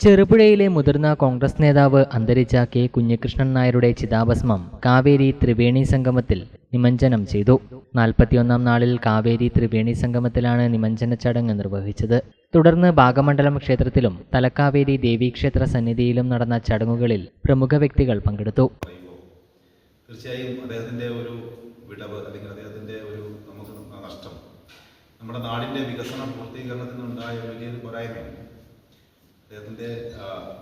ചെറുപുഴയിലെ മുതിർന്ന കോൺഗ്രസ് നേതാവ് അന്തരിച്ച കെ കുഞ്ഞികൃഷ്ണൻ നായരുടെ ചിതാഭസ്മം കാവേരി ത്രിവേണി സംഗമത്തിൽ നിമഞ്ജനം ചെയ്തു. നാൽപ്പത്തിയൊന്നാം നാളിൽ കാവേരി ത്രിവേണി സംഗമത്തിലാണ് നിമഞ്ജന ചടങ്ങ് നിർവഹിച്ചത്. തുടർന്ന് ഭാഗമണ്ഡലം ക്ഷേത്രത്തിലും തലക്കാവേരി ദേവീക്ഷേത്ര സന്നിധിയിലും നടന്ന ചടങ്ങുകളിൽ പ്രമുഖ വ്യക്തികൾ പങ്കെടുത്തു. തീർച്ചയായും അദ്ദേഹത്തിന്റെ ഒരു വിടവ് അല്ലെങ്കിൽ അദ്ദേഹത്തിന്റെ ഒരു നമുക്ക് നഷ്ടം നമ്മുടെ നാടിന്റെ വികസന പൂർത്തീകരണത്തിനുണ്ടായ വലിയൊരു പോരായ്മയാണ്. അദ്ദേഹത്തിന്റെ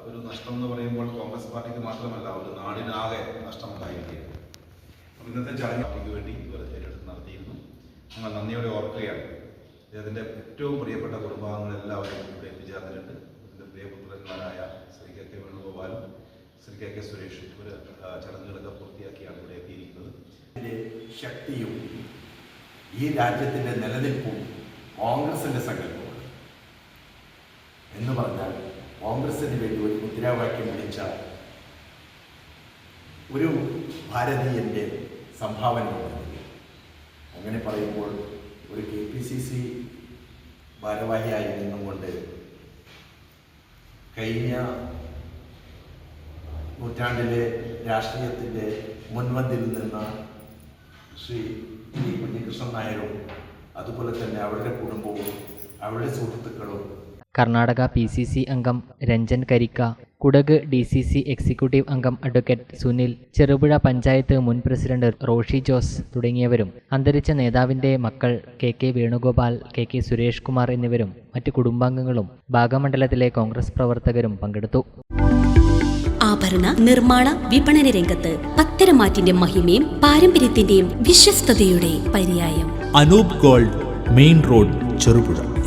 ഒരു നഷ്ടം എന്ന് പറയുമ്പോൾ കോൺഗ്രസ് പാർട്ടിക്ക് മാത്രമല്ല ഒരു നാടിനാകെ നഷ്ടമുണ്ടായിരിക്കുകയാണ്. അപ്പോൾ ഇന്നത്തെ ചടങ്ങ് പാർട്ടിക്ക് വേണ്ടി ഇവർ ഏറ്റെടുത്ത് നടത്തിയിരുന്നു. ഞങ്ങൾ നന്ദിയോടെ ഓർക്കുകയാണ്. അദ്ദേഹത്തിന്റെ ഏറ്റവും പ്രിയപ്പെട്ട കുടുംബാംഗങ്ങളെല്ലാവരും ഇവിടെ എത്തിച്ചേർന്നിട്ടുണ്ട്. ഇതിന്റെ പ്രിയപുത്രന്മാരായ ശ്രീ കെ കെ വേണുഗോപാലും ശ്രീ കെ കെ സുരേഷ് ഇവർ ചടങ്ങുകളൊക്കെ പൂർത്തിയാക്കിയാണ് ഇവിടെ എത്തിയിരിക്കുന്നത്. ശക്തിയും ഈ രാജ്യത്തിന്റെ നിലനിൽപ്പും കോൺഗ്രസിന്റെ സങ്കല്പമാണ് എന്ന് പറഞ്ഞാൽ കോൺഗ്രസിന് വേണ്ടി ഒരു മുദ്രാവാക്യം വിളിച്ച ഒരു ഭാരതീയന്റെ സംഭാവന അങ്ങനെ പറയുമ്പോൾ ഒരു കെ പി സി സി ഭാരവാഹിയായി നിന്നുകൊണ്ട് കഴിഞ്ഞ നൂറ്റാണ്ടിലെ രാഷ്ട്രീയത്തിന്റെ മുൻപന്തിൽ നിന്ന ശ്രീ ടി കുഞ്ഞികൃഷ്ണൻ നായരും അതുപോലെ തന്നെ അവരുടെ കുടുംബവും അവരുടെ സുഹൃത്തുക്കളും കർണാടക പി സി സി അംഗം Ranjan Karikka Kodagu D C C executive അംഗം അഡ്വക്കേറ്റ് സുനിൽ ചെറുപുഴ പഞ്ചായത്ത് മുൻ പ്രസിഡന്റ് റോഷി ജോസ് തുടങ്ങിയവരും അന്തരിച്ച നേതാവിന്റെ മക്കൾ K K Venugopal K K Suresh Kumar എന്നിവരും മറ്റ് കുടുംബാംഗങ്ങളും ഭാഗമണ്ഡലത്തിലെ കോൺഗ്രസ് പ്രവർത്തകരും പങ്കെടുത്തു. ആഭരണ നിർമ്മാണ വിപണന രംഗത്ത് പത്തരമാറ്റിന്റെ മഹിമയും പാരമ്പര്യത്തിന്റെയും വിശ്വസ്തയുടെ പര്യായം. Anoop gold main road Cherupuzha.